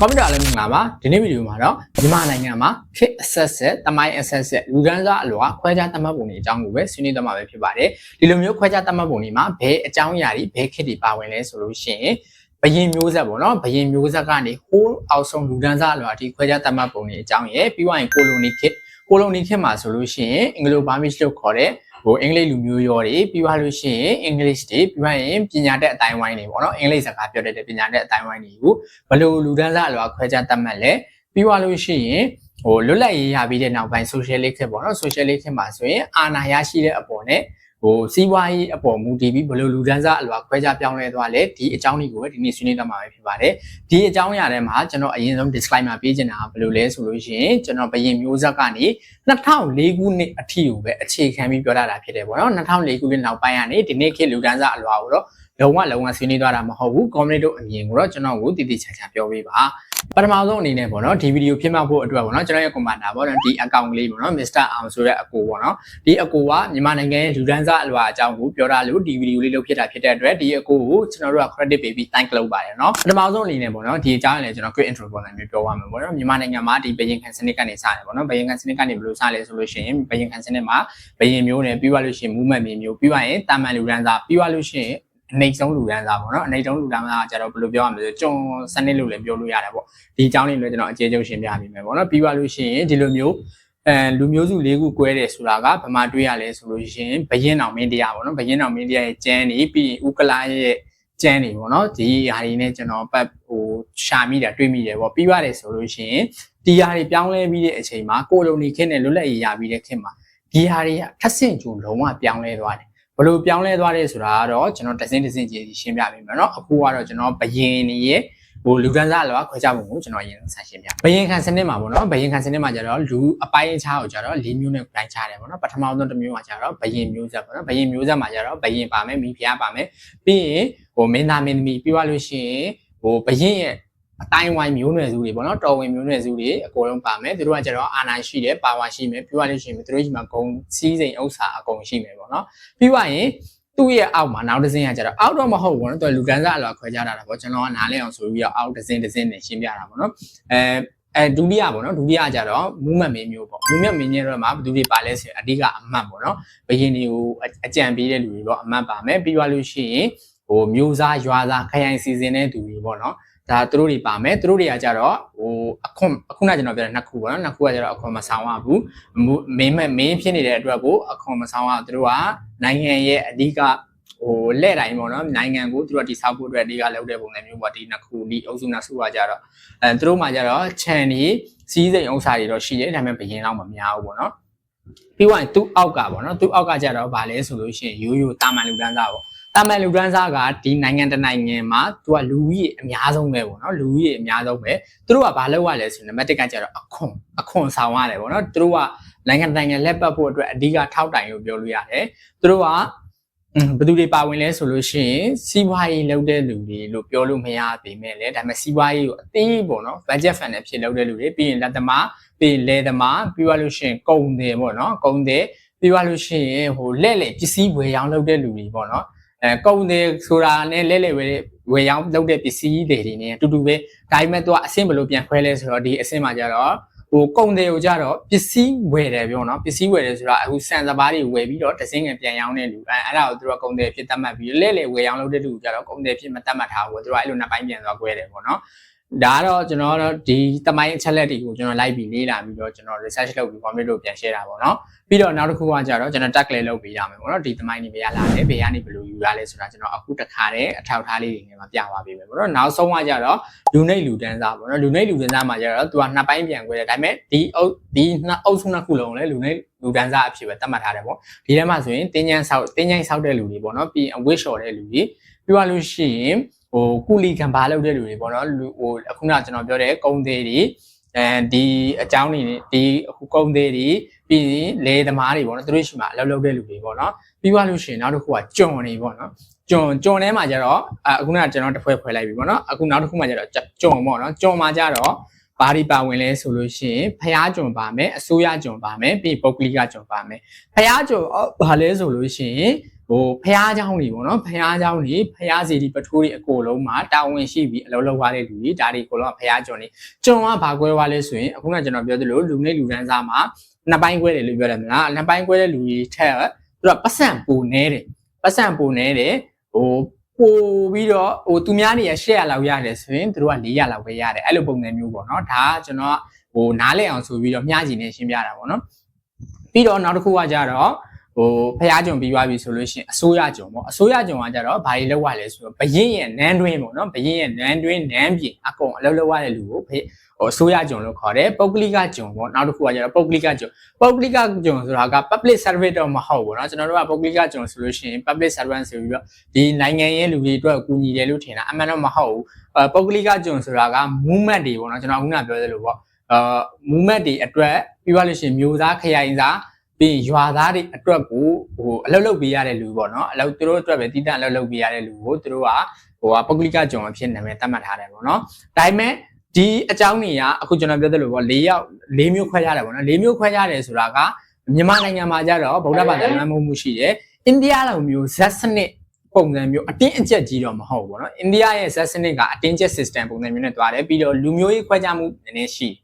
ကွန်ပျူတာလည်းမင်္ဂလာပါဒီနေ့ဗီဒီယိုမှာတော့မြန်မာနိုင်ငံမှာခေတ်အဆက်ဆက်တမိုင်းအဆက်ဆက်လူဒန်းစားအလွာခွဲခြားသတ်မှတ်ပုံတွေအကြောင်းကိုပဲဆွေးနွေးသွားမှာပဲဖြစ်ပါတယ်ဒီလိုမျိုးခွဲခြားသတ်မှတ်ပုံတွေမှာဘယ်အကြောင်းအရာတွေဘယ်ခေတ်တွေပါဝင်လဲဆိုလို့ရှိရင်ဘယင်မျိုးဆက်ပေါ့နော်ဘယင်မျိုးဆက်ကနေဟိုးအောက်ဆုံးလူဒန်းစားအလွာအထိခွဲခြားသတ်မှတ်ပုံတွေအကြောင်းရယ်ပြီးသွားရင်ကိုလိုနီခေတ်ကိုလိုနီခေတ်မှာဆိုလို့ရှိရင်အင်္ဂလိုဘာမစ်လို့ခေါ်တဲ့ ဟိုအင်္ဂလိပ်လူမျိုးရောတွေပြီးသွားလို့ရှိရင်အင်္ဂလိပ်တွေပြီးသွားရင်ပညာတတ်အတိုင်းဝိုင်းတွေပေါ့နော်အင်္ဂလိပ်စကားပြောတတ်တဲ့ပညာတတ်အတိုင်းဝိုင်းတွေကိုဘယ်လိုလူဒန်းစားအလွာခွဲခြားသတ်မှတ်လဲပြီးသွားလို့ရှိရင်ဟိုလွတ်လပ်ရေးရပြီးတဲ့နောက်ပိုင်း social လေးခက်ပေါ့နော် social လေးခက်မှာဆိုရင်အာဏာရရှိတဲ့အပေါ်နဲ့ ဟိုစီးပွားရေးအပေါ်မူတည်ပြီးဘယ်လိုလူဒန်းစားအလွာခွဲခြားပြောင်းလဲသွားလဲဒီအကြောင်းတွေကိုပဲဒီနေ့ဆွေးနွေးသွားမှာပဲဖြစ်ပါတယ်ဒီအကြောင်းအရာထဲမှာကျွန်တော်အရင်ဆုံး disclaimer ပေးချင်တာကဘယ်လိုလဲဆိုလို့ရှိရင်ကျွန်တော်ဘယင်မျိုးဆက်ကနေ2004ခုနှစ်အထိကိုပဲအခြေခံပြီးပြောတာတာဖြစ်တယ်ပေါ့နော်2004ခုနှစ်နောက်ပိုင်းကနေဒီနေ့ခေတ်လူဒန်းစားအလွာကိုတော့ လုံးဝလုံးဝဆွေးနွေးသွားတာမဟုတ်ဘူး community တို့အမြင်ကိုတော့ကျွန်တော်ကိုတည်တည်ချာချာပြောပေးပါပထမဆုံးအနေနဲ့ပေါ့နော်ဒီဗီဒီယိုဖြစ်မှဖို့အတွက်ပေါ့နော်ကျွန်တော်ရဲ့ commander ပေါ့နော်ဒီ account လေးပေါ့နော် Mr. အောင်ဆိုတဲ့အကိုပေါ့နော်ဒီအကိုကမြန်မာနိုင်ငံရဲ့လူဒန်းစားအလွာအကြောင်းကိုပြောတာလို့ဒီဗီဒီယိုလေးလုပ်ဖြစ်တာဖြစ်တဲ့အတွက်ဒီအကိုကိုကျွန်တော်တို့က credit ပေးပြီး thank လုပ်ပါတယ်နော်ပထမဆုံးအနေနဲ့ပေါ့နော်ဒီအကြောင်းလည်းကျွန်တော် quick intro ပုံစံမျိုးပြောရမှာပေါ့နော်မြန်မာနိုင်ငံမှာဒီဘယင်ခံစနစ်ကနေစတယ်ပေါ့နော်ဘယင်ခံစနစ်ကနေဘယ်လိုစလဲဆိုလို့ရှိရင်ဘယင်ခံစနစ်မှာဘယင်မျိုးနဲ့ပြီးသွားလို့ရှိရင် movement မျိုးပြီးသွားရင်တာမန်လူဒန်းစားပြီးသွားလို့ရှိရင် အနေဆုံးလူတန်းစားပေါ့နော်အနေဆုံးလူတန်းစားကကျတော့ဘယ်လိုပြောရမလဲဆိုကျွန်စနစ်လို့လည်းပြောလို့ရတယ်ပေါ့ဒီအကြောင်းလေးလည်းကျွန်တော်အကျေကျုပ်ရှင်းပြပေးမယ်ပေါ့နော်ပြီးသွားလို့ရှိရင်ဒီလိုမျိုးအဲလူမျိုးစု၄ခု꿰တယ်ဆိုတာကဗမာတွေးရလဲဆိုလို့ရှိရင်ဘရင်အောင်မင်းတရားပေါ့နော်ဘရင်အောင်မင်းတရားရဲ့ကျန်းနေပြီးရင်ဥကလာရဲ့ကျန်းနေပေါ့နော်ဒီဟာတွေနဲ့ကျွန်တော်ပတ်ဟိုရှာမိတာတွေးမိတယ်ပေါ့ပြီးရတယ်ဆိုလို့ရှိရင်ဒီဟာတွေပြောင်းလဲပြီးတဲ့အချိန်မှာကိုလိုနီခင်းနဲ့လွတ်လပ်ရေးရပြီးတဲ့ခေတ်မှာဒီဟာတွေကထက်ဆင့်ကျူလုံးဝပြောင်းလဲသွားတယ် ဘလို့ပြောင်းလဲသွားတယ်ဆိုတာကတော့ကျွန်တော်တစင်းတစင်းကြီးရှင်းပြပေးမယ်เนาะအခုကတော့ကျွန်တော်ဘယင်နေရဲ့ဟိုလူဒန်းစားလောခွဲခြားပုံကိုကျွန်တော်ရင်ဆက်ရှင်းပြဘယင်ခံစနစ်မှာပေါ့နော်ဘယင်ခံစနစ်မှာကျတော့လူအပိုင်းခြားကိုကျတော့၄မျိုးနဲ့ပိုင်းခြားတယ်ပေါ့နော်ပထမဆုံးတစ်မျိုးကကျတော့ဘယင်မျိုးဆက်ပေါ့နော်ဘယင်မျိုးဆက်မှာကျတော့ဘယင်ပါမယ်မိဖုရားပါမယ်ပြီးရင်ဟိုမင်းသားမင်းသမီးပြီးသွားလို့ရှိရင်ဟိုဘယင်ရဲ့ အတိုင်းဝိုင်းမျိုးနွယ်စုတွေပေါ့နော်တော်ဝင်မျိုးနွယ်စုတွေအကုန်လုံးပါမယ်သူတို့ကကျတော့အာဏာရှိတယ်ပါဝါရှိမယ်ပြောရလို့ရှိရင်သူတို့ရှိမှာဂုံစည်းစိမ်ဥစ္စာအကုန်ရှိမယ်ပေါ့နော်ပြီးွားရင်သူ့ရဲ့အောက်မှာနောက်တစ်စင်းကကျတော့အောက်တော့မဟုတ်ဘူးနော်သူလူကန်းစားအလွာခွဲကြတာပေါ့ကျွန်တော်ကနားလဲအောင်ဆိုပြီးတော့အောက်တစ်စင်းတစ်စင်းနဲ့ရှင်းပြတာပေါ့နော်အဲအဲဒုတိယပေါ့နော်ဒုတိယကျတော့မူးမတ်မင်းမျိုးပေါ့မူးမတ်မင်းရဲ့တော့မှာဘယ်သူတွေပါလဲဆိုရင်အဓိကအမတ်ပေါ့နော်ဘယင်းတွေကိုအကြံပေးတဲ့လူတွေပေါ့အမတ်ပါမယ်ပြီးွားလို့ရှိရင်ဟိုမျိုးစားရွာစားခရိုင်စီစဉ်တဲ့သူတွေပေါ့နော် ဒါသူတို့တွေပါမယ်သူတို့တွေကကြတော့ဟိုအခွန်အခုနကကျွန်တော်ပြောတဲ့နှစ်ခုပေါ့နော်နှစ်ခုကကြတော့အခွန်မဆောင်ရဘူးမင်းမမင်းဖြစ်နေတဲ့အတွက်ကိုအခွန်မဆောင်ရသူတို့ကနိုင်ငံရဲ့အဓိကဟိုလက်တိုင်းပေါ့နော်နိုင်ငံကိုသူတို့ကတိဆောက်ဖို့အတွက်အဓိကလုပ်တဲ့ပုံစံမျိုးပေါ့ဒီနှစ်ခုဒီအုပ်စုနှစ်စုကကြတော့အဲသူတို့မှကြတော့ခြံဒီစီးစိမ်ဥစ္စာတွေတော့ရှိတယ်ဒါပေမဲ့ဘယင်းတော့မများဘူးပေါ့နော်ပြီးတော့သူ့အောက်ကပေါ့နော်သူ့အောက်ကကြတော့ဗာလဲဆိုလို့ရှိရင်ရိုးရိုးတာမန်လူတန်းစားပေါ့ တာမန်လူဒန်းစားကဒီနိုင်ငံတနိုင်ငံမှာသူကလူကြီးအများဆုံးပဲပေါ့နော်လူကြီးအများဆုံးပဲသူတို့ကဘာလုပ်ရလဲဆိုရင်နံပါတ်1ကကျတော့အခွန်အခွန်ဆောင်ရတယ်ပေါ့နော်သူတို့ကနိုင်ငံနိုင်ငံလက်ပတ်ဖို့အတွက်အဓိကထောက်တိုင်လို့ပြောလို့ရတယ်သူတို့ကဘယ်သူတွေပါဝင်လဲဆိုလို့ရှိရင်စီးပွားရေးလုပ်တဲ့လူတွေလို့ပြောလို့မရပေမဲ့လည်းဒါပေမဲ့စီးပွားရေးကိုအသေးပေါ့နော် budget fund နဲ့ဖြစ်လုပ်တဲ့လူတွေပြီးရင်လက်သမားပြီးရင်လယ်သမားပြီးသွားလို့ရှိရင်ကုန်တယ်ပေါ့နော်ကုန်တယ်ပြီးသွားလို့ရှိရင်ဟိုလက်လက်ပစ္စည်းဝယ်ရောင်းလုပ်တဲ့လူတွေပေါ့နော် အဲကုန်တယ်ဆိုတာနဲ့လဲလဲဝယ်ဝယ်ရောင်းလုပ်တဲ့ပစ္စည်းတွေတွေနဲ့အတူတူပဲဒါပေမဲ့သူကအဆင့်ဘယ်လိုပြန်ခွဲလဲဆိုတော့ဒီအဆင့်မှာကျတော့ဟိုကုန်တယ်ကိုကြတော့ပစ္စည်းဝယ်တယ်ပြောနော်ပစ္စည်းဝယ်တယ်ဆိုတာအခုစံစပါးတွေဝယ်ပြီးတော့တစင်းငယ်ပြန်ရောင်းတဲ့လူအဲအဲ့ဒါကိုသူကကုန်တယ်ဖြစ်သတ်မှတ်ပြီးလဲလဲဝယ်ရောင်းလုပ်တဲ့လူကြတော့ကုန်တယ်ဖြစ်မသတ်မှတ်ထားဘူးသူကအဲ့လိုနှစ်ပိုင်းပြန်သွားခွဲတယ်ပေါ့နော် ဒါကတော့ကျွန်တော်တို့ဒီတမိုင်းအချက်လက်တွေကိုကျွန်တော်လိုက်ပြီးလေ့လာပြီးတော့ကျွန်တော် research လုပ်ပြီး comment လို့ပြန် share တာပေါ့နော်ပြီးတော့နောက်တစ်ခုကကြတော့ကျွန်တော် tag လေးလုပ်ပေးရမယ်ပေါ့နော်ဒီတမိုင်းနေဘယ်ရလာလဲဘယ်ကနေဘယ်လိုယူရလဲဆိုတာကျွန်တော်အခုတခါတည်းအထောက်ထားလေးတွေနဲ့မှပြသွားပေးမယ်ပေါ့နော်နောက်ဆုံးကကြတော့လူနေလူတန်းစားပေါ့နော်လူနေလူတန်းစားမှာကြတော့သူကနှစ်ပိုင်းပြန်ခွဲတယ်ဒါပေမဲ့ဒီအုပ်ဒီနှစ်အုပ်စုနှစ်ခုလုံးလည်းလူနေလူတန်းစားအဖြစ်ပဲသတ်မှတ်ထားတယ်ပေါ့ဒီထဲမှာဆိုရင်တင်းញန်းဆောက်တင်းញန်းဆောက်တဲ့လူတွေပေါ့နော်ပြီးအဝစ်လျှော်တဲ့လူတွေပြီးသွားလို့ရှိရင် ဟိုကုလီခံဘာလုပ်တဲ့လူတွေပေါ့နော်လူဟိုအခုနကကျွန်တော်ပြောတဲ့ကုန်းသေးတွေအဲဒီအကြောင်းတွေဒီအခုကုန်းသေးတွေပြီးရင်လေသမားတွေပေါ့နော်သူတို့ရှိမှအလုပ်လုပ်တဲ့လူတွေပေါ့နော်ပြီးသွားလို့ရှိရင်နောက်တစ်ခုကကြွန်တွေပေါ့နော်ကြွန်ကြွန်ထဲမှာကျတော့အခုနကကျွန်တော်တစ်ဖွဲဖွဲလိုက်ပြီပေါ့နော်အခုနောက်တစ်ခုမှကျတော့ကြွန်ပေါ့နော်ကြွန်မှာကျတော့ဘာဒီပါဝင်လဲဆိုလို့ရှိရင်ဖျားကြုံပါမယ်အစိုးရကြုံပါမယ်ပြီးပုဂ္ဂလိကကြုံပါမယ်ဖျားကြုံဘာလဲဆိုလို့ရှိရင် ဟိုဖះเจ้าတွေပေါ့နော်ဖះเจ้าတွေဖះစီဒီပထိုးတွေအကိုလုံးမှာတာဝန်ရှိပြီးအလုပ်လုပ်ရတဲ့လူတွေဒါတွေအကိုလုံးကဖះကျွန်တွေကျွန်ကဘာကွဲသွားလဲဆိုရင်အခုနကကျွန်တော်ပြောသလိုလူနဲ့လူတန်းစားမှာနှစ်ပိုင်းကွဲတယ်လို့ပြောတယ်မလားနှစ်ပိုင်းကွဲတဲ့လူတွေထက်သူကပတ်စံပူနေတယ်ပတ်စံပူနေတယ်ဟိုပို့ပြီးတော့ဟိုသူများနေရ800လောက်ရတယ်ဆိုရင်သူတို့က400လောက်ပဲရတယ်အဲ့လိုပုံစံမျိုးပေါ့နော်ဒါကကျွန်တော်ကဟိုနားလည်အောင်ဆိုပြီးတော့မျှကြည့်နေရှင်းပြတာပေါ့နော်ပြီးတော့နောက်တစ်ခုကကြတော့ ဟိုဖះကြုံပြီးသွားပြီဆိုလို့ရှိရင်အစိုးရကြုံပေါ့အစိုးရကြုံကကြတော့ဘာတွေလောက်ရလဲဆိုတော့ဘရင်ရဲ့နန်းတွင်းပေါ့နော်ဘရင်ရဲ့နန်းတွင်းနန်းပြင်အကုန်အလုပ်လုပ်ရတဲ့လူကိုဖေဟိုအစိုးရကြုံလို့ခေါ်တယ်ပုဂ္ဂလိကကြုံပေါ့နောက်တစ်ခုကကြတော့ပုဂ္ဂလိကကြုံပုဂ္ဂလိကကြုံဆိုတာက public service တော့မဟုတ်ဘူးเนาะကျွန်တော်တို့ကပုဂ္ဂလိကကြုံဆိုလို့ရှိရင် public servant ဆိုပြီးတော့ဒီနိုင်ငံရေးလူတွေအတွက်ကူညီတယ်လို့ထင်တာအမှန်တော့မဟုတ်ဘူးအဲပုဂ္ဂလိကကြုံဆိုတာက movement တွေပေါ့เนาะကျွန်တော်ခုနပြောသလိုပေါ့အာ movement တွေအတွက်ပြီးသွားလို့ရှိရင်မျိုးသားခရိုင်သား ပြီးရွာသားတွေအတွက်ကိုဟိုအလုပ်လုပ်ပေးရတဲ့လူပေါ့နော်အလုပ်သူတို့အတွက်ပဲတည်တံ့အလုပ်လုပ်ပေးရတဲ့လူကိုသူတို့ကဟိုကပုဂ္ဂလိကကြုံအဖြစ်နာမည်သတ်မှတ်ထားတယ်ပေါ့နော်ဒါပေမဲ့ဒီအကြောင်းတွေကအခုကျွန်တော်ပြောသလိုပေါ့၄ယောက်၄မျိုးခွဲရတယ်ပေါ့နော်၄မျိုးခွဲရတယ်ဆိုတာကမြန်မာနိုင်ငံမှာကြတော့ဗုဒ္ဓဘာသာလွှမ်းမိုးမှုရှိတယ်အိန္ဒိယလိုမျိုးဇက်စနစ်ပုံစံမျိုးအတင်းအကျပ်ကြီးတော့မဟုတ်ဘူးပေါ့နော်အိန္ဒိယရဲ့ဇက်စနစ်ကအတင်းကျပ် system ပုံစံမျိုးနဲ့တွားတယ်ပြီးတော့လူမျိုးရေးခွဲခြားမှုနည်းနည်းရှိတယ်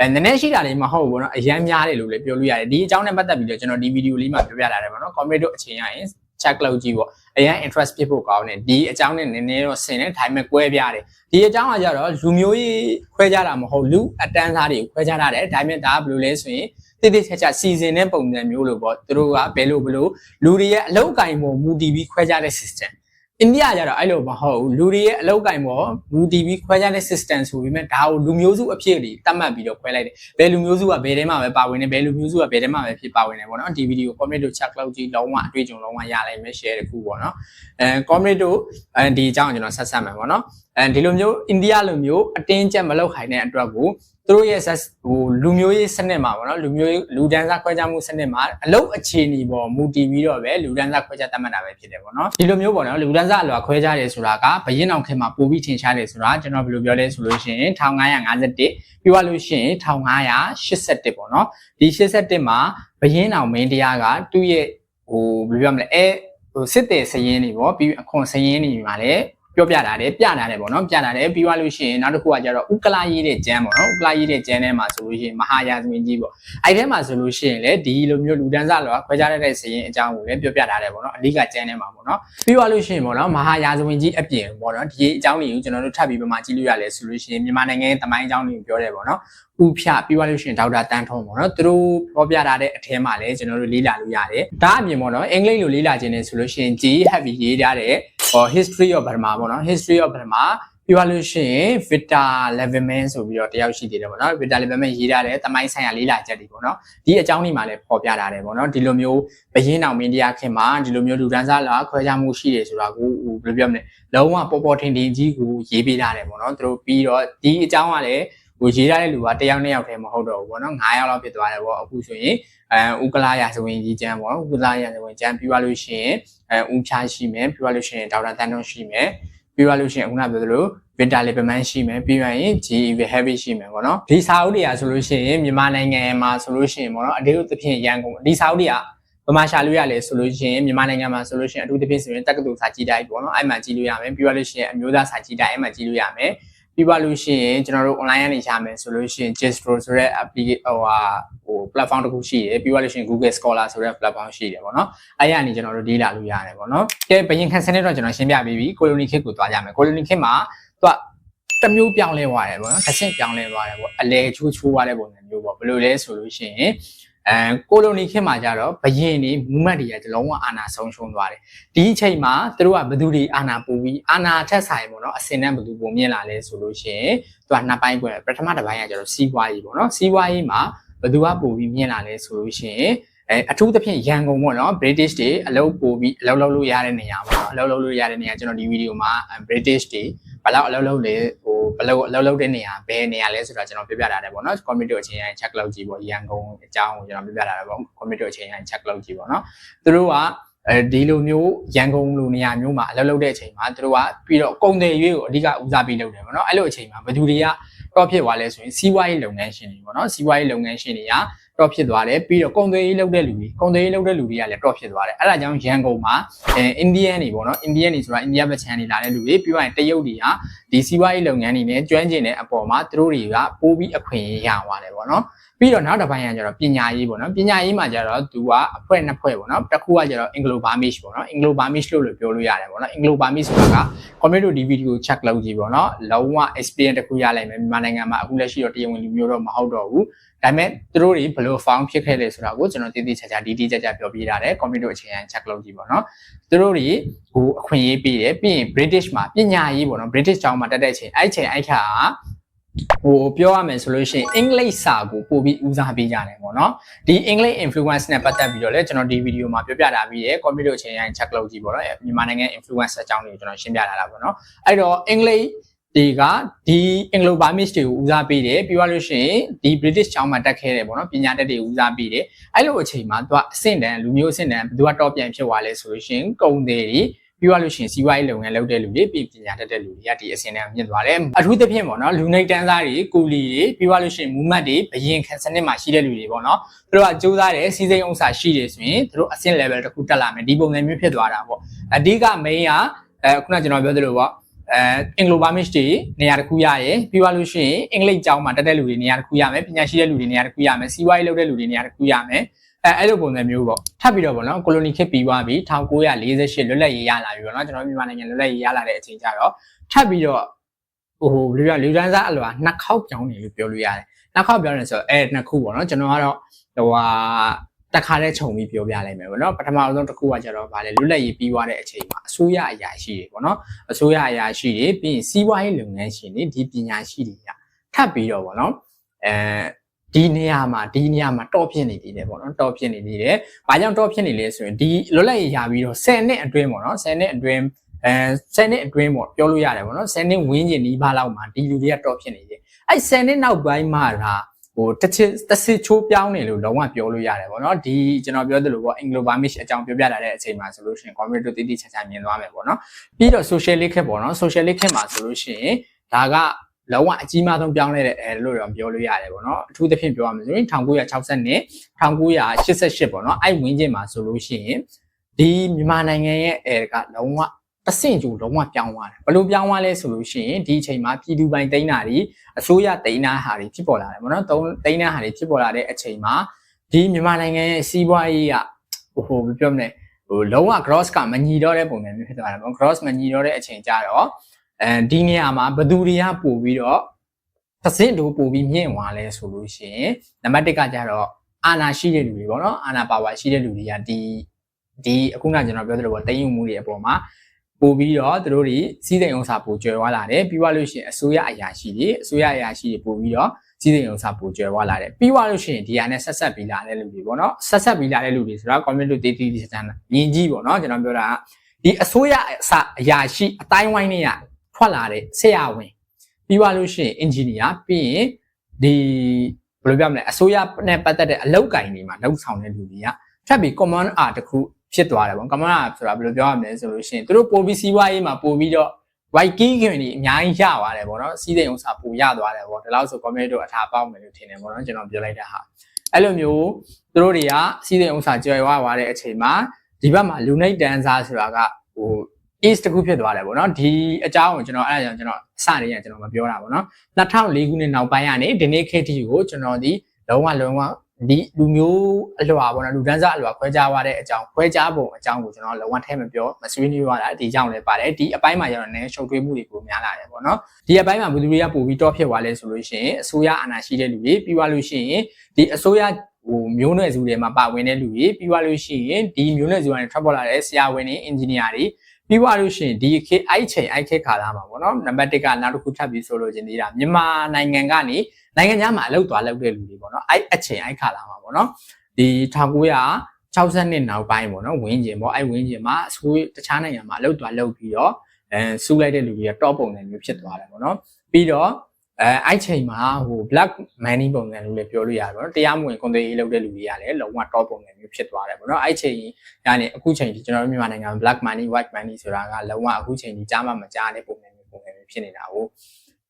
အဲနည်းနည်းရှိတာလေးမဟုတ်ဘူးပေါ့နော်အရန်များတယ်လို့လည်းပြောလို့ရတယ်ဒီအကြောင်းနဲ့ပတ်သက်ပြီးတော့ကျွန်တော်ဒီဗီဒီယိုလေးမှာပြောပြလာတယ်ပေါ့နော် comment တို့အချိန်ရရင် check လုပ်ကြည့်ပေါ့အရန် interest ဖြစ်ဖို့ကောင်းတယ်ဒီအကြောင်းနဲ့နည်းနည်းတော့ဆင်တယ်ဒါပေမဲ့ကွဲပြားတယ်ဒီအကြောင်းကကြတော့လူမျိုးရေးခွဲခြားတာမဟုတ်လူအတန်းစားတွေကိုခွဲခြားထားတယ်ဒါပေမဲ့ဒါကဘယ်လိုလဲဆိုရင်တိတိကျကျစီစဉ်တဲ့ပုံစံမျိုးလို့ပေါ့သူတို့ကဘယ်လိုဘယ်လိုလူတွေရဲ့အလောက်ကိုင်းပေါ်မူတည်ပြီးခွဲခြားတဲ့ system အိန္ဒိယကျတော့အဲ့လိုမဟုတ်ဘူးလူတွေရဲ့အလောက်ကင်ပေါ်မူတည်ပြီးခွဲခြားတဲ့ system ဆိုပေမဲ့ဒါကိုလူမျိုးစုအဖြစ်တွေတတ်မှတ်ပြီးတော့ခွဲလိုက်တယ်ဘယ်လူမျိုးစုကဘယ်ထဲမှာပဲပါဝင်နေဘယ်လူမျိုးစုကဘယ်ထဲမှာပဲဖြစ်ပါဝင်နေပေါ့နော်ဒီဗီဒီယို comment တို့ check လုပ်ကြည့်လုံးဝအတွေ့အကြုံလုံးဝရလိုက်မယ် share တခုပေါ့နော်အဲ comment တို့အဲဒီအကြောင်းကျွန်တော်ဆက်ဆက်မယ်ပေါ့နော် အဲဒီလိုမျိုးအိန္ဒိယလိုမျိုးအတင်းကျပ်မလောက်ခိုင်တဲ့အတွက်ကိုသူတို့ရဲ့ဟိုလူမျိုးရေးစနစ်မှာပေါ့နော်လူမျိုးရေးလူဒန်းစားခွဲခြားမှုစနစ်မှာအလုတ်အခြေအနေပေါ်မူတည်ပြီးတော့ပဲလူဒန်းစားခွဲခြားတတ်မှတ်တာပဲဖြစ်တယ်ပေါ့နော်ဒီလိုမျိုးပေါ့နော်လူဒန်းစားအလွာခွဲခြားတယ်ဆိုတာကဘရင်အောင်ခင်မှာပို့ပြီးထင်ရှားတယ်ဆိုတာကျွန်တော်ဘယ်လိုပြောလဲဆိုလို့ရှိရင်1551ပြီးသွားလို့ရှိရင်1581ပေါ့နော်ဒီ81မှာဘရင်အောင်မင်းတရားကသူ့ရဲ့ဟိုဘယ်လိုပြောမလဲအဲဟိုစစ်တဲ့စရင်တွေပေါ့ပြီးအခွန်စရင်တွေမှာလည်း ပြောပြတာတယ်ပြတာတယ်ပေါ့နော်ပြတာတယ်ပြီးသွားလို့ရှိရင်နောက်တစ်ခုကကျတော့ဥက္ကလာရေးတဲ့ကျမ်းပေါ့နော်ဥက္ကလာရေးတဲ့ကျမ်းထဲမှာဆိုလို့ရှိရင်မဟာယာသမင်းကြီးပေါ့အဲ့ထဲမှာဆိုလို့ရှိရင်လေဒီလိုမျိုးလူဒန်းစားလောခွဲခြားတဲ့စရင်အကြောင်းကိုလည်းပြောပြထားတယ်ပေါ့နော်အဓိကကျမ်းထဲမှာပေါ့နော်ပြီးသွားလို့ရှိရင်ပေါ့နော်မဟာယာသမင်းကြီးအပြင်ပေါ့နော်ဒီအကြောင်းတွေကိုကျွန်တော်တို့ထပ်ပြီးပမာကြည့်လို့ရလဲဆိုလို့ရှိရင်မြန်မာနိုင်ငံရဲ့တမိုင်းအကြောင်းတွေကိုပြောတယ်ပေါ့နော်ဥဖြပြီးသွားလို့ရှိရင်ဒေါက်တာတန်းထုံးပေါ့နော်သူတို့ပြောပြထားတဲ့အထဲမှာလည်းကျွန်တော်တို့လေ့လာလို့ရတယ်ဒါအပြင်ပေါ့နော်အင်္ဂလိပ်လိုလေ့လာခြင်းနဲ့ဆိုလို့ရှိရင် G heavy ရေးထားတဲ့ ဟော history of Burma ပေါ့နော် history of Burma ပြီးသွားလို့ရှိရင် Victor Leverman ဆိုပြီးတော့တယောက်ရှိသေးတယ်ပေါ့နော် Victor Leverman ရေးထားတဲ့တမိုင်းဆိုင်ရာလေးလာချက်တွေပေါ့နော်ဒီအကြောင်းတွေမှာလည်းပေါ်ပြထားတယ်ပေါ့နော်ဒီလိုမျိုးဘရင်းအောင်မင်းတရားခင်မှာဒီလိုမျိုးလူဒန်းစားလာခွဲခြားမှုရှိတယ်ဆိုတာကိုဘယ်လိုပြောမလဲလုံးဝပေါ်ပေါ်ထင်ထင်ကြီးကိုရေးပေးထားတယ်ပေါ့နော်သူတို့ပြီးတော့ဒီအကြောင်းကလည်းဟိုရေးထားတဲ့လူကတယောက်နှစ်ယောက်တည်းမဟုတ်တော့ဘူးပေါ့နော်9ယောက်လောက်ဖြစ်သွားတယ်ပေါ့အခုဆိုရင် အဲဥကလာရဆိုရင်ကြီးကျန်းပေါ့ဥကလာရဆိုရင်ကျန်းပြီးသွားလို့ရှိရင်အဲဥဖြားရှိမယ်ပြီးသွားလို့ရှိရင်ဒေါက်တာတန်တွန်းရှိမယ်ပြီးသွားလို့ရှိရင်အခုနပြောသလိုဗင်တာလီပမန်ရှိမယ်ပြီးရင် GEV heavy ရှိမယ်ပေါ့နော်ဒီစာအုပ်တွေကဆိုလို့ရှိရင်မြန်မာနိုင်ငံမှာဆိုလို့ရှိရင်ပေါ့နော်အတေးတို့သဖြင့်ရန်ကုန်ဒီစာအုပ်တွေကဗမာရှာလို့ရလဲဆိုလို့ရှိရင်မြန်မာနိုင်ငံမှာဆိုလို့ရှိရင်အထူးသဖြင့်ဆိုရင်တက္ကသိုလ်စာကြည့်တိုင်းပေါ့နော်အဲ့မှာကြည့်လို့ရမယ်ပြီးသွားလို့ရှိရင်အမျိုးသားစာကြည့်တိုင်းအဲ့မှာကြည့်လို့ရမယ် ပြီးပါလို့ရှိရင်ကျွန်တော်တို့ online ကနေရမယ်ဆိုလို့ရှိရင် Gistro ဆိုတဲ့ application ဟိုဟာဟို platform တစ်ခုရှိတယ်ပြီးပါလို့ရှိရင် Google Scholar ဆိုတဲ့ platform ရှိတယ်ပေါ့နော်အဲ့ရကနေကျွန်တော်တို့လေ့လာလို့ရတယ်ပေါ့နော်ကဲဘယင်ခံစနစ်တော့ကျွန်တော်ရှင်းပြပြီးပြီ colony kit ကိုသွားကြမယ် colony kit မှာသူကတစ်မျိုးပြောင်းလဲသွားတယ်ပေါ့နော်တစ်ဆင့်ပြောင်းလဲသွားတယ်ပေါ့အလဲချိုးချိုးသွားတဲ့ပုံစံမျိုးပေါ့ဘယ်လိုလဲဆိုလို့ရှိရင် အဲကိုလိုနီခေတ်မှာကြတော့ဘယင်နေမူမတ်တွေကတလုံးဝအာနာဆုံးရှုံးသွားတယ်ဒီအချိန်မှာသူတို့ကဘယ်သူတွေအာနာပူပြီးအာနာထက်ဆိုင်ပေါ့နော်အစင်နဲ့ဘယ်သူပုံမြင်လာလဲဆိုလို့ရှိရင်သူကနှစ်ပိုင်းကွယ်ပထမတစ်ပိုင်းကကြတော့စီးပွားရေးပေါ့နော်စီးပွားရေးမှာဘယ်သူကပို့ပြီးမြင်လာလဲဆိုလို့ရှိရင် အဲအထူးသဖြင့်ရန်ကုန်ပေါ့နော် British တွေအလုပ်ပို့ပြီးအလုပ်လုပ်လို့ရတဲ့နေရာပေါ့နော်အလုပ်လုပ်လို့ရတဲ့နေရာကျွန်တော်ဒီဗီဒီယိုမှာ British တွေဘယ်လောက်အလုပ်လုပ်လဲဟိုဘယ်လောက်အလုပ်လုပ်တဲ့နေရာဘယ်နေရာလဲဆိုတာကျွန်တော်ပြပြထားတယ်ပေါ့နော် computer အချိန်တိုင်း check လုပ်ကြည့်ပေါ့ရန်ကုန်အကြောင်းကိုကျွန်တော်ပြပြထားတယ်ပေါ့ computer အချိန်တိုင်း check လုပ်ကြည့်ပေါ့နော်သူတို့ကအဲဒီလိုမျိုးရန်ကုန်လိုနေရာမျိုးမှာအလုပ်လုပ်တဲ့အချိန်မှာသူတို့ကပြီးတော့ကုန်တယ်ရွေးကိုအဓိကဦးစားပေးလုပ်တယ်ပေါ့နော်အဲ့လိုအချိန်မှာဘယ်သူတွေက profit ွားလဲဆိုရင်စီးပွားရေးလုပ်ငန်းရှင်တွေပေါ့နော်စီးပွားရေးလုပ်ငန်းရှင်တွေက တော့ဖြစ်သွားတယ်ပြီးတော့ကုန်သွယ်ရေးလုပ်တဲ့လူတွေကုန်သွယ်ရေးလုပ်တဲ့လူတွေကလည်းတော့ဖြစ်သွားတယ်အဲ့ဒါကြောင့်ရန်ကုန်မှာအဲအိန္ဒိယနေပေါ့နော်အိန္ဒိယနေဆိုတာအိန္ဒိယဘက်ခြမ်းနေလာတဲ့လူတွေပြီးတော့တရုတ်တွေကဒီစီးပွားရေးလုပ်ငန်းတွေနဲ့ကျွမ်းကျင်တဲ့အပေါ်မှာသူတို့တွေကပိုးပြီးအခွင့်အရေးရသွားတယ်ပေါ့နော် ပြီးတော့နောက်တစ်ပိုင်းကကျတော့ပညာရေးပေါ့နော်ပညာရေးမှာကျတော့သူကအဖွဲနှစ်ဖွဲ့ပေါ့နော်တစ်ခုကကျတော့ Anglo Burmese ပေါ့နော် Anglo Burmese လို့လို့ပြောလို့ရတယ်ပေါ့နော် Anglo Burmese ဆိုတာက comment တို့ဒီ video check လုပ်ကြည့်ပေါ့နော်လုံးဝ experience တစ်ခုရလိုက်မယ်မြန်မာနိုင်ငံမှာအခုလက်ရှိတော့တရားဝင်လူမျိုးတော့မဟုတ်တော့ဘူးဒါပေမဲ့သူတို့တွေဘယ်လို found ဖြစ်ခဲ့လဲဆိုတာကိုကျွန်တော်တည်တည်ချာချာဒီဒီကြကြပြောပြထားတယ် comment တို့အချိန်အ check လုပ်ကြည့်ပေါ့နော်သူတို့တွေဟိုအခွင့်အရေးပေးတယ်ပြီးရင် British မှာပညာရေးပေါ့နော် British ကျောင်းမှာတက်တဲ့အချိန်အဲ့ချိန်အဲ့ခါက ဟိုပြောရမယ်ဆိုလို့ရှိရင်အင်္ဂလိပ်စာကိုပို့ပြီးဦးစားပေးကြတယ်ပေါ့နော်ဒီအင်္ဂလိပ် influence နဲ့ပတ်သက်ပြီးတော့လည်းကျွန်တော်ဒီဗီဒီယိုမှာပြောပြထားပြီးရယ် computer အချိန်တိုင်း check လုပ်ကြည့်ပေါ့နော်မြန်မာနိုင်ငံ influence အကြောင်းတွေကိုကျွန်တော်ရှင်းပြထားတာပေါ့နော်အဲ့တော့အင်္ဂလိပ်တွေကဒီအင်္ဂလိုဘာမစ်တွေကိုဦးစားပေးတယ်ပြီးသွားလို့ရှိရင်ဒီ British ကျောင်းမှာတက်ခဲ့တယ်ပေါ့နော်ပညာတတ်တွေဦးစားပေးတယ်အဲ့လိုအချိန်မှာသူကအဆင့်တန်းလူမျိုးအဆင့်တန်းဘယ်သူကတော့ပြန်ဖြစ်သွားလဲဆိုလို့ရှိရင်ကုံတွေတွေ ပြီးသွားလို့ရှိရင်စီးပွားရေးလုပ်ငန်းလုပ်တဲ့လူတွေပြည်ပညာတတ်တဲ့လူတွေကဒီအဆင့်တန်းမြင့်သွားတယ်အထူးသဖြင့်ပေါ့နော်လူနေတန်းစားတွေကိုလီတွေပြီးသွားလို့ရှိရင်မူမတ်တွေဘယင်ခံစနစ်မှာရှိတဲ့လူတွေပေါ့နော်သူတို့ကစူးစမ်းတယ်စီစိန်ဥစ္စာရှိတယ်ဆိုရင်သူတို့အဆင့် level တစ်ခုတက်လာမယ်ဒီပုံစံမျိုးဖြစ်သွားတာပေါ့အဓိက main ကအဲခုနကျွန်တော်ပြောသလိုပေါ့အဲအင်္ဂလိုဘာမစ်တွေနေရာတစ်ခုရရယ်ပြီးသွားလို့ရှိရင်အင်္ဂလိပ်ကျောင်းမှာတက်တဲ့လူတွေနေရာတစ်ခုရမယ်ပညာရှိတဲ့လူတွေနေရာတစ်ခုရမယ်စီးပွားရေးလုပ်တဲ့လူတွေနေရာတစ်ခုရမယ် အဲအဲ့လိုပုံစံမျိုးပေါ့ထပ်ပြီးတော့ပေါ့နော်ကိုလိုနီခေတ်ပြီးသွားပြီ1948လွတ်လပ်ရေးရလာပြီပေါ့နော်ကျွန်တော်မြန်မာနိုင်ငံလွတ်လပ်ရေးရလာတဲ့အချိန်ကျတော့ထပ်ပြီးတော့ဟိုလူရလူတန်းစားအလွာနှစ်ခေါက်ပြောင်းနေလို့ပြောလို့ရတယ်နှစ်ခေါက်ပြောင်းနေဆိုတော့အဲနှစ်ခုပေါ့နော်ကျွန်တော်ကတော့ဟိုဟာတခါတည်းခြုံပြီးပြောပြလိုက်မယ်ပေါ့နော်ပထမဆုံးတစ်ခုကကျတော့ဗာလေလွတ်လပ်ရေးပြီးသွားတဲ့အချိန်မှာအစိုးရအရာရှိတွေပေါ့နော်အစိုးရအရာရှိတွေပြီးရင်စီးပွားရေးလုပ်ငန်းရှင်တွေဒီပညာရှိတွေကထပ်ပြီးတော့ပေါ့နော်အဲ ဒီနေရာမှာဒီနေရာမှာတော့ဖြစ်နေသေးတယ်ပေါ့နော်တော့ဖြစ်နေသေးတယ်။ဘာကြောင့်တော့ဖြစ်နေလဲဆိုရင်ဒီလွတ်လပ်ရေးရပြီးတော့10နှစ်အတွင်းပေါ့နော်10နှစ်အတွင်းအဲ10နှစ်အတွင်းပေါ့ပြောလို့ရတယ်ပေါ့နော်10နှစ်ဝန်းကျင်ဒီဘာလောက်မှာဒီလူတွေကတော့ဖြစ်နေတယ်။အဲ့10နှစ်နောက်ပိုင်းမှာဒါဟိုတစ်ချစ်တစ်စစ်ချိုးပြောင်းနေလို့လုံးဝပြောလို့ရတယ်ပေါ့နော်ဒီကျွန်တော်ပြောသလိုပေါ့ Anglo Burmese အကြောင်းပြောပြလာတဲ့အချိန်မှာဆိုလို့ရှိရင် comment တို့တိတိကျကျမြင်သွားမယ်ပေါ့နော်ပြီးတော့ social link ခေတ်ပေါ့နော် social link ခေတ်မှာဆိုလို့ရှိရင်ဒါက လုံးဝအကြီးမားဆုံးပြောင်းလဲတဲ့အဲလို့တော့ပြောလို့ရတယ်ပေါ့နော်အထူးသဖြင့်ပြောရမယ်ဆိုရင်1960နဲ့1988ပေါ့နော်အဲ့ဝင်းကျင်မှာဆိုလို့ရှိရင်ဒီမြန်မာနိုင်ငံရဲ့အဲကလုံးဝအဆင့်ကျူလုံးဝပြောင်းသွားတယ်ဘယ်လိုပြောင်းသွားလဲဆိုလို့ရှိရင်ဒီအချိန်မှာပြည်သူပိုင်တိန်းတာတွေအစိုးရတိန်းတာဟာတွေဖြစ်ပေါ်လာတယ်ပေါ့နော်သုံးတိန်းတာဟာတွေဖြစ်ပေါ်လာတဲ့အချိန်မှာဒီမြန်မာနိုင်ငံရဲ့စီးပွားရေးကဟိုပြောမလဲဟိုလုံးဝ gross ကမညီတော့တဲ့ပုံစံမျိုးဖြစ်သွားတယ်ပေါ့ gross မညီတော့တဲ့အချိန်ကြတော့ အဲဒီနေရာမှာဘသူတွေကပို့ပြီးတော့သစင့်တို့ပို့ပြီးမြင့်သွားလဲဆိုလို့ရှိရင်နံပါတ်1ကကြတော့အာနာရှိတဲ့လူတွေပေါ့နော်အာနာပါဝါရှိတဲ့လူတွေကဒီဒီအခုနကကျွန်တော်ပြောသလိုပေါ့တိမ်ယူမှုတွေအပေါ်မှာပို့ပြီးတော့သူတို့တွေစီးစိမ်ဥစ္စာပို့ကျွဲသွားလာတယ်ပြီးသွားလို့ရှိရင်အစိုးရအရာရှိတွေအစိုးရအရာရှိတွေပို့ပြီးတော့စီးစိမ်ဥစ္စာပို့ကျွဲသွားလာတယ်ပြီးသွားလို့ရှိရင်ဒီဟာနဲ့ဆက်ဆက်ပြီးလာတဲ့လူတွေပေါ့နော်ဆက်ဆက်ပြီးလာတဲ့လူတွေဆိုတော့ comment တို့တေးတေးတေးစမ်းမြင်ကြည့်ပေါ့နော်ကျွန်တော်ပြောတာကဒီအစိုးရအရာရှိအတိုင်းဝိုင်းတွေက ထွက်လာတဲ့ဆရာဝန်ပြီးသွားလို့ရှိရင် engineer ပြီးရင်ဒီဘယ်လိုပြောမလဲအစိုးရနဲ့ပတ်သက်တဲ့အလုပ်ကိုင်တွေမှာလုပ်ဆောင်တဲ့လူတွေကထပ်ပြီး common art တခုဖြစ်သွားတယ်ပေါ့ common art ဆိုတာဘယ်လိုပြောရမလဲဆိုလို့ရှိရင်သူတို့ပို့ပြီးစီးပွားရေးမှာပို့ပြီးတော့ white key ခင်တွေအများကြီးရသွားတယ်ပေါ့နော်စီးတဲ့ဥစ္စာပို့ရသွားတယ်ပေါ့ဒီလောက်ဆို comment တို့အထာပေါက်မယ်လို့ထင်တယ်ပေါ့နော်ကျွန်တော်ပြောလိုက်တာဟာအဲ့လိုမျိုးသူတို့တွေကစီးတဲ့ဥစ္စာကြော်ရွာသွားတဲ့အချိန်မှာဒီဘက်မှာလူနိတ်တန်းစားဆိုတာကဟို is တခုဖြစ်သွားတယ်ပေါ့နော်ဒီအကြောင်းကိုကျွန်တော်အဲ့ဒါကြောင့်ကျွန်တော်အစတည်းကကျွန်တော်မပြောတာပေါ့နော်2004ခုနှစ်နောက်ပိုင်းကနေဒီနေ့ခေတ်တီကိုကျွန်တော်ဒီလုံးဝလုံးဝဒီလူမျိုးအလွာပေါ့နော်လူဒန်းစားအလွာခွဲခြားသွားတဲ့အကြောင်းခွဲခြားပုံအကြောင်းကိုကျွန်တော်လုံးဝထဲမပြောမဆွေးနွေးရတာဒီကြောင့်လည်းပါတယ်ဒီအပိုင်းမှာကျတော့နည်းရှုပ်ထွေးမှုတွေပိုများလာတယ်ပေါ့နော်ဒီအပိုင်းမှာဘယ်သူတွေကပို့ပြီးတော့ဖြစ်သွားလဲဆိုလို့ရှိရင်အစိုးရအာဏာရှိတဲ့လူတွေပြီးသွားလို့ရှိရင်ဒီအစိုးရဟိုမျိုးနွယ်စုတွေမှာပါဝင်တဲ့လူတွေပြီးသွားလို့ရှိရင်ဒီမျိုးနွယ်စုကနေထွက်ပေါ်လာတဲ့ဆရာဝန်တွေအင်ဂျင်နီယာတွေ ပြီးသွားလို့ရှိရင်ဒီခေတ်အဲ့ချိန်အဲ့ခေတ်ခါလာမှာပေါ့နော်နံပါတ်1ကနောက်တစ်ခုထပ်ပြီးဆိုလို့ခြင်းသေးတာမြန်မာနိုင်ငံကနေနိုင်ငံခြားမှာအလုပ်သွားလုပ်တဲ့လူတွေပေါ့နော်အဲ့အချိန်အဲ့ခါလာမှာပေါ့နော်ဒီ1960နှစ်နောက်ပိုင်းပေါ့နော်ဝင်းကျင်ပေါ့အဲ့ဝင်းကျင်မှာအစိုးရတခြားနိုင်ငံမှာအလုပ်သွားလုပ်ပြီးတော့အဲစူးလိုက်တဲ့လူတွေက top ပုံစံမျိုးဖြစ်သွားတယ်ပေါ့နော်ပြီးတော့ အဲအဲ့ချိန်မှာဟို black money ပုံစံလို့လည်းပြောလို့ရတယ်ပေါ့နော်တရားမဝင်ကွန်သေးရေးလုပ်တဲ့လူတွေကလည်းလုံးဝ top ပုံစံမျိုးဖြစ်သွားတယ်ပေါ့နော်အဲ့ချိန်ကနေအခုချိန်ဒီကျွန်တော်တို့မြန်မာနိုင်ငံ black money white money ဆိုတာကလုံးဝအခုချိန်ဒီကြားမှမကြားတဲ့ပုံစံမျိုးပုံစံမျိုးဖြစ်နေတာကို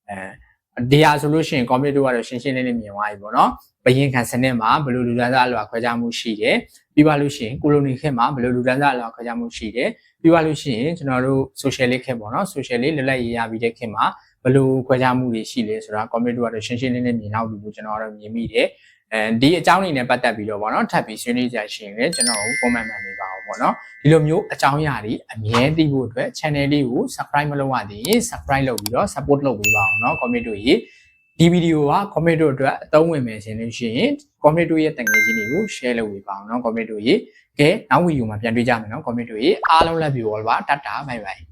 အဲဒီဟာဆိုလို့ရှိရင် comment တို့ကတော့ရှင်းရှင်းလင်းလင်းမြင်သွားပြီပေါ့နော်ဘယင်ခံစနစ်မှာဘယ်လိုလူဒန်းစားအလွာခွဲခြားမှုရှိတယ်ပြီးပါလို့ရှိရင်ကိုလိုနီခေတ်မှာဘယ်လိုလူဒန်းစားအလွာခွဲခြားမှုရှိတယ်ပြီးပါလို့ရှိရင်ကျွန်တော်တို့ social လေးခေတ်ပေါ့နော် social လေးလွတ်လပ်ရေးရပြီးတဲ့ခေတ်မှာ ဘယ်လိုခွဲခြားမှုတွေရှိလဲဆိုတာ comment တို့ကတော့ရှင်းရှင်းလင်းလင်းမြင်တော့ပြီလို့ကျွန်တော်ကတော့မြင်မိတယ်အဲဒီအကြောင်းလေးနဲ့ပတ်သက်ပြီးတော့ဗောနော်ထပ်ပြီးဆွေးနွေးကြရှင်လေကျွန်တော်ကို comment မှန်ပေးပါအောင်ဗောနော်ဒီလိုမျိုးအကြောင်းအရာတွေအမြဲသိဖို့အတွက် channel လေးကို subscribe မလုပ်ရသေးရင် subscribe လုပ်ပြီးတော့ support လုပ်ပေးပါအောင်เนาะ comment တို့ရေဒီဗီဒီယိုက comment တို့အတွက်အသုံးဝင်မယ်ရှင်လို့ရှိရင် comment တို့ရဲ့တငယ်ချင်းတွေကို share လုပ်ပေးပါအောင်เนาะ comment တို့ရေကဲနောက်ဗီဒီယိုမှာပြန်တွေ့ကြမယ်เนาะ comment တို့ရေအားလုံးလက်ပြီးပါတတ်တာ bye bye